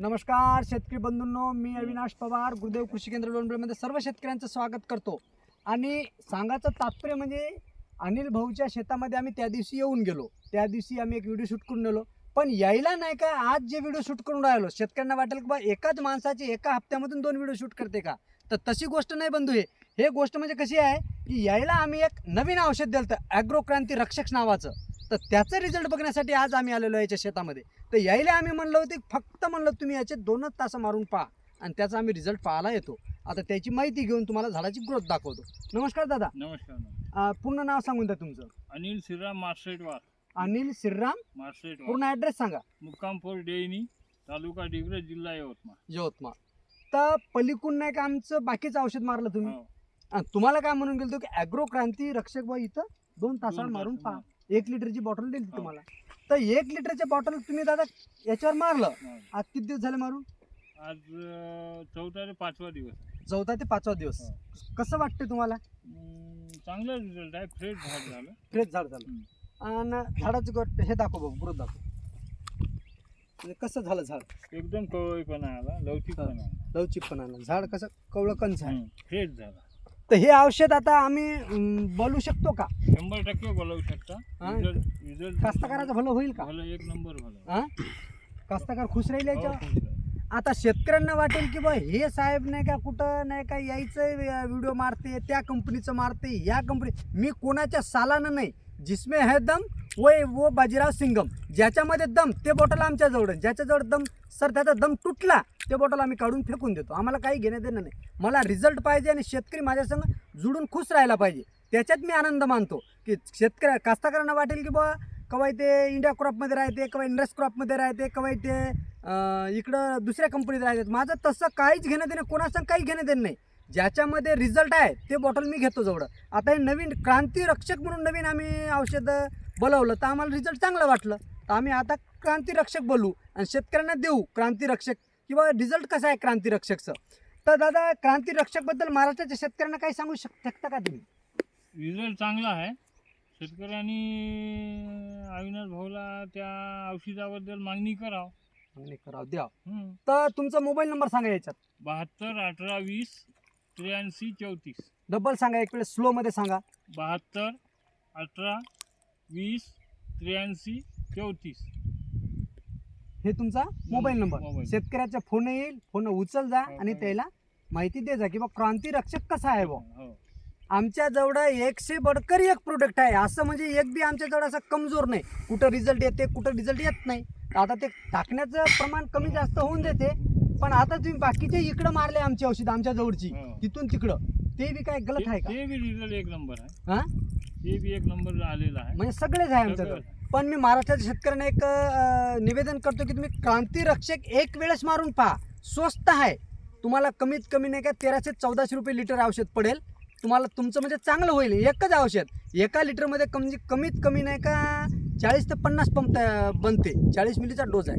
नमस्कार शेतकरी बंधूंनो मी अविनाश पवार गुरुदेव कृषी केंद्र डोंबिवलीमध्ये सर्व शेतकऱ्यांचं स्वागत करतो. आणि सांगायचं तात्पर्य म्हणजे अनिल भाऊच्या शेतामध्ये आम्ही त्या दिवशी येऊन गेलो. त्या दिवशी आम्ही एक व्हिडिओ शूट करून नेलो पण यायला नाही का आज जे व्हिडिओ शूट करून राहिलो शेतकऱ्यांना वाटेल की बा एकाच माणसाचे एका हप्त्यामधून दोन व्हिडिओ शूट करते का? तर तशी गोष्ट नाही बंधू हे. हे गोष्ट म्हणजे कशी आहे की यायला आम्ही एक नवीन औषध दिलं ॲग्रो क्रांतिरक्षक रक्षक नावाचं. तर त्याचं रिझल्ट बघण्यासाठी आज आम्ही आलेलो याच्या शेतामध्ये. तर यायला आम्ही म्हणलं होते फक्त म्हणलं तुम्ही याचे दोनच तास मारून पहा. आणि त्याचा आम्ही रिझल्ट पाहायला येतो. आता त्याची माहिती घेऊन तुम्हाला झाडाची ग्रोथ दाखवतो. नमस्कार दादा. नमस्कार. अं, पूर्ण नाव सांगून द्या तुमचं. अनिल श्रीराम मार्शेटवार. अनिल श्रीराम मार्शेटवार. पूर्ण ॲड्रेस सांगा. मुक्कामपूर डेईनी तालुका डिग्रज जिल्हा यवतमाळ. यवतमाळ. तर पलीकडून नाही का आमचं बाकीचं औषध मारलं तुम्ही. हो. आणि तुम्हाला काय म्हणून गेलो की ॲग्रो क्रांती रक्षक बा इथं दोन दोन मारून तास, पहा. एक लिटरची बॉटल दिली हो. तुम्हाला. तर एक लिटरच्या बॉटल तुम्ही दादा याच्यावर मारलं. हो. आज किती दिवस झाले मारून? आज अं, चौथा ते पाचवा दिवस. चौथा ते पाचवा दिवस. हो. कसं वाटतं तुम्हाला? अं, चांगला रिझल्ट आहे. फ्रेश झाड झालं. फ्रेश झाड झालं. आणि झाडाचं गोट हे दाखव बघ ग्रोथ दाखव. म्हणजे कसं झालं झाड? एकदम कवळीपणा आला लवचिकपणा आला. लवचिकपणा आला. झाड कसं कवळं कंच आहे फ्रेश झाला. तर हे औषध आता आम्ही अं, बोलू शकतो का? शंभर टक्के बोलवू शकता. हा. कास्तकाराचं भलं होईल का? भलं एक नंबर भलं हा? कास्तकार खुश राहील हो, याच्यावर आहे. आता शेतकऱ्यांना वाटेल की बा हे साहेब नाही का कुठं नाही का यायचं व्हिडिओ मारते त्या कंपनीचं मारते या कंपनी मी कोणाच्या सालानं नाही जिसमे है दम वो वो बाजीराव सिंगम ज्याच्यामध्ये दम ते बॉटल आमच्याजवळ ज्याच्याजवळ दम सर त्याचा दम तुटला ते बॉटल आम्ही काढून फेकून देतो. आम्हाला काही घेणं देणं नाही. मला रिझल्ट पाहिजे आणि शेतकरी माझ्यासंग जुडून खुश राहायला पाहिजे. त्याच्यात मी आनंद मानतो की शेतकऱ्या कास्तकारांना वाटेल की बा कवाय ते इंडिया क्रॉपमध्ये राहते कवाय इंडस क्रॉपमध्ये राहते कवाय ते इकडं दुसऱ्या कंपनीत राहतात माझं तसं काहीच घेणं देणं कोणासंग काही घेणं देणं नाही. ज्याच्यामध्ये रिझल्ट आहे ते बॉटल मी घेतो जवळ आता हे नवीन क्रांती रक्षक म्हणून नवीन आम्ही औषधं बोलवलं तर आम्हाला रिझल्ट चांगलं वाटलं. तर आम्ही आता क्रांती रक्षक बोलू आणि शेतकऱ्यांना देऊ क्रांती रक्षक किंवा रिझल्ट कसा आहे क्रांती रक्षकचं तर दादा क्रांती रक्षकबद्दल महाराष्ट्राच्या शेतकऱ्यांना काही सांगू शक शकता का तुम्ही? रिझल्ट चांगला आहे. शेतकऱ्यांनी अविनाश भाऊला त्या औषधाबद्दल मागणी करावं. आणि करावं द्या. तर तुमचा मोबाईल नंबर सांगा याच्यात. बहात्तर अठरा वीस त्र्याऐंशी चौतीस. डबल सांगा एक वेळेस स्लोमध्ये सांगा. बहात्तर अठरा वीस त्र्याऐंशी चौतीस. हे तुमचा मोबाईल नंबर मोबाईल. शेतकऱ्याचा फोन येईल फोन उचल जा हो, आणि हो. त्याला माहिती दे जा की बा क्रांती रक्षक कसा आहे बा. हो. आमच्या जवळ एकशे बडकर एक प्रोडक्ट आहे. असं म्हणजे एक बी आमच्या जवळ असं कमजोर नाही. कुठं रिझल्ट येते कुठं रिझल्ट येत नाही. तर आता ते टाकण्याचं प्रमाण कमी जास्त होऊन देते. पण आता तुम्ही बाकीचे इकडं मारले आमची औषध आमच्या जवळची. हो. तिथून तिकडं. ते बी काय गलत आहे ते का? ते बी रिझल्ट एक नंबर आहे. हा? ते बी एक नंबर आलेला आहे. म्हणजे सगळेच आहे आमच्या सगळं. जवळ पण मी महाराष्ट्राच्या शेतकऱ्यांना एक अं, निवेदन करतो की तुम्ही क्रांती रक्षक एक वेळेस मारून पहा. स्वस्त आहे. तुम्हाला कमीत कमी नाही का तेराशे चौदाशे रुपये लिटर औषध पडेल. तुम्हाला तुमचं म्हणजे चांगलं होईल. एकच औषध. एका लिटरमध्ये कमी कमीत कमी नाही का चाळीस ते पन्नास पंप बनते. चाळीस मिलीचा डोस आहे.